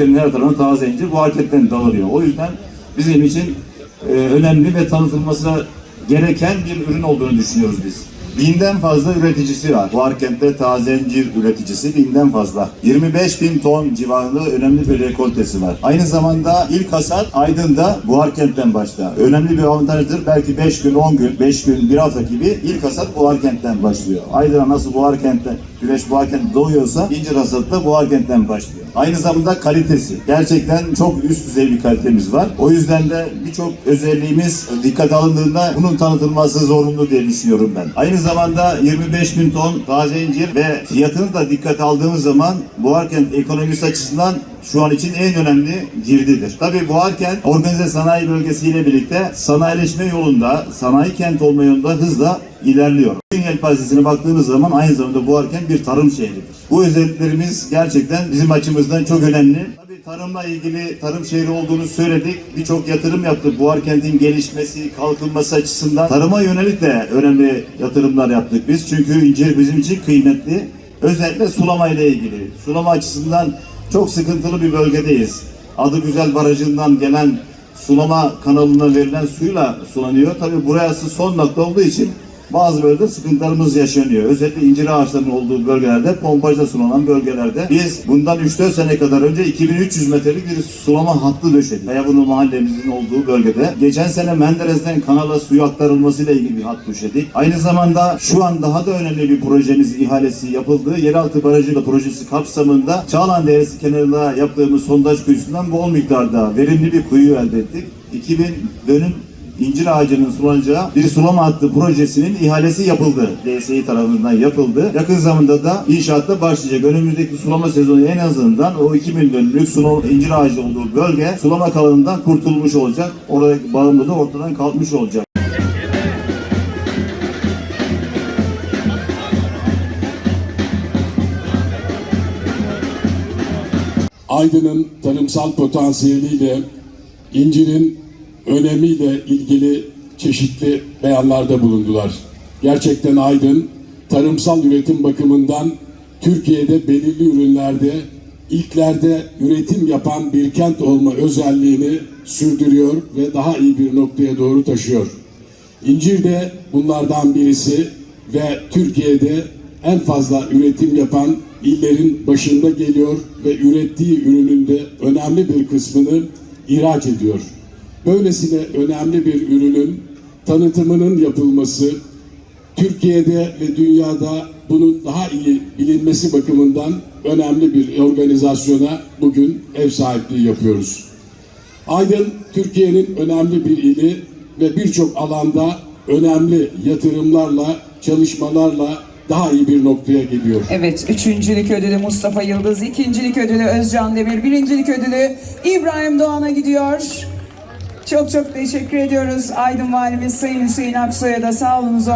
ülkenin her tarafına taze incir bu hareketten dağılıyor. O yüzden bizim için e, önemli ve tanıtılması gereken bir ürün olduğunu düşünüyoruz biz. Binden fazla üreticisi var. Bu kentte taze incir üreticisi binden fazla. 25 bin ton civarında önemli bir rekoltesi var. Aynı zamanda ilk hasat Aydın'da Buharkent'ten başlar. Önemli bir avantajdır. Belki 5 gün, 10 gün, 5 gün, bir hafta gibi ilk hasat Buharkent'ten başlıyor. Aydın'a nasıl Buharkent'te, güneş Buharkent'te doğuyorsa incir hasatı da Buharkent'ten başlıyor. Aynı zamanda kalitesi. Gerçekten çok üst düzey bir kalitemiz var. O yüzden de birçok özelliğimiz dikkate alındığında bunun tanıtılması zorunlu diye düşünüyorum ben. Aynı zamanda 25 bin ton taze incir ve fiyatını da dikkate aldığımız zaman Buharkent ekonomisi açısından şu an için en önemli girdidir. Tabii Buharkent organize sanayi bölgesiyle birlikte sanayileşme yolunda, sanayi kent olma yolunda hızla ilerliyor. Ürün yelpazesine baktığımız zaman aynı zamanda Buharkent bir tarım şehridir. Bu özelliklerimiz gerçekten bizim açımızdan çok önemli. Tarımla ilgili tarım şehri olduğunu söyledik. Birçok yatırım yaptık. Buharkent'in gelişmesi, kalkınması açısından tarıma yönelik de önemli yatırımlar yaptık biz. Çünkü incir bizim için kıymetli. Özellikle sulama ile ilgili. Sulama açısından çok sıkıntılı bir bölgedeyiz. Adı Güzel Barajı'ndan gelen sulama kanalına verilen suyla sulanıyor. Tabii burası son nokta olduğu için bazı bölgede sıkıntılarımız yaşanıyor. Özellikle incir ağaçlarının olduğu bölgelerde, pompajla sulanan bölgelerde biz bundan 3-4 sene kadar önce 2300 metrelik bir sulama hattı döşedik. Kayabunu mahallemizin olduğu bölgede. Geçen sene Menderes'ten kanala suyu aktarılmasıyla ilgili bir hat döşedik. Aynı zamanda şu an daha da önemli bir projemiz ihalesi yapıldı. Yeraltı barajıyla projesi kapsamında Çağlan Deresi kenarında yaptığımız sondaj kuyusundan bol miktarda verimli bir kuyu elde ettik. 2000 dönüm incir ağacının sulanacağı bir sulama hattı projesinin ihalesi yapıldı. DSİ tarafından yapıldı. Yakın zamanda da inşaatta başlayacak. Önümüzdeki sulama sezonu en azından o 2000 dönümlük sulama, incir ağacı olduğu bölge sulama kalanından kurtulmuş olacak. Oradaki bağımlılığı ortadan kalkmış olacak. Aydın'ın tarımsal potansiyeliyle incirin önemiyle ilgili çeşitli beyanlarda bulundular. Gerçekten Aydın tarımsal üretim bakımından Türkiye'de belirli ürünlerde ilklerde üretim yapan bir kent olma özelliğini sürdürüyor ve daha iyi bir noktaya doğru taşıyor. İncir de bunlardan birisi ve Türkiye'de en fazla üretim yapan illerin başında geliyor ve ürettiği ürünün de önemli bir kısmını ihraç ediyor. Böylesine önemli bir ürünün tanıtımının yapılması, Türkiye'de ve dünyada bunun daha iyi bilinmesi bakımından önemli bir organizasyona bugün ev sahipliği yapıyoruz. Aydın Türkiye'nin önemli bir ili ve birçok alanda önemli yatırımlarla, çalışmalarla daha iyi bir noktaya geliyor. Evet, üçüncülük ödülü Mustafa Yıldız, ikincilik ödülü Özcan Demir, birincilik ödülü İbrahim Doğan'a gidiyor. Çok çok teşekkür ediyoruz Aydın Valimiz Sayın Hüseyin Aksoy'a da sağ olunuz.